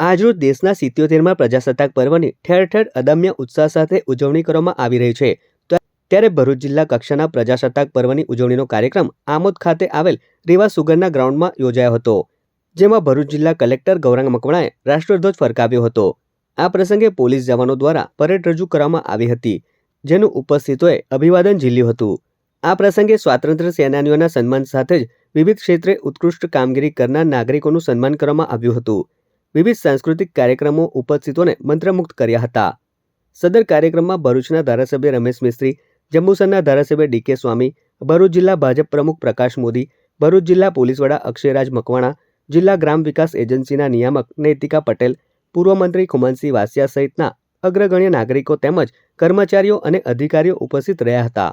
આજરોજ દેશના સિત્યોતેરમાં પ્રજાસત્તાક પર્વની ઠેર ઠેર અદમ્ય ઉત્સાહ સાથે ઉજવણી કરવામાં આવી રહી છે. ત્યારે ભરૂચ જિલ્લા કક્ષાના પ્રજાસત્તાક પર્વની ઉજવણીનો કાર્યક્રમ આમોદ ખાતે આવેલ રેવા સુગરના ગ્રાઉન્ડમાં યોજાયો હતો, જેમાં ભરૂચ જિલ્લા કલેક્ટર ગૌરાંગ મકવાણાએ રાષ્ટ્રધ્વજ ફરકાવ્યો હતો. આ પ્રસંગે પોલીસ જવાનો દ્વારા પરેડ રજૂ કરવામાં આવી હતી, જેનું ઉપસ્થિતોએ અભિવાદન ઝીલ્યું હતું. આ પ્રસંગે સ્વાતંત્ર્ય સેનાનીઓના સન્માન સાથે જ વિવિધ ક્ષેત્રે ઉત્કૃષ્ટ કામગીરી કરનાર નાગરિકોનું સન્માન કરવામાં આવ્યું હતું. વિવિધ સાંસ્કૃતિક કાર્યક્રમો ઉપસ્થિતોને મંત્રમુગ્ધ કર્યા હતા. સદર કાર્યક્રમમાં ભરૂચના ધારાસભ્ય રમેશ મિસ્ત્રી, જંબુસરના ધારાસભ્ય ડીકે સ્વામી, ભરૂચ જિલ્લા ભાજપ પ્રમુખ પ્રકાશ મોદી, ભરૂચ જિલ્લા પોલીસ વડા અક્ષયરાજ મકવાણા, જિલ્લા ગ્રામ વિકાસ એજન્સીના નિયામક નૈતિકા પટેલ, પૂર્વ મંત્રી ખુમનસિંહ વાસિયા સહિતના અગ્રગણ્ય નાગરિકો તેમજ કર્મચારીઓ અને અધિકારીઓ ઉપસ્થિત રહ્યા હતા.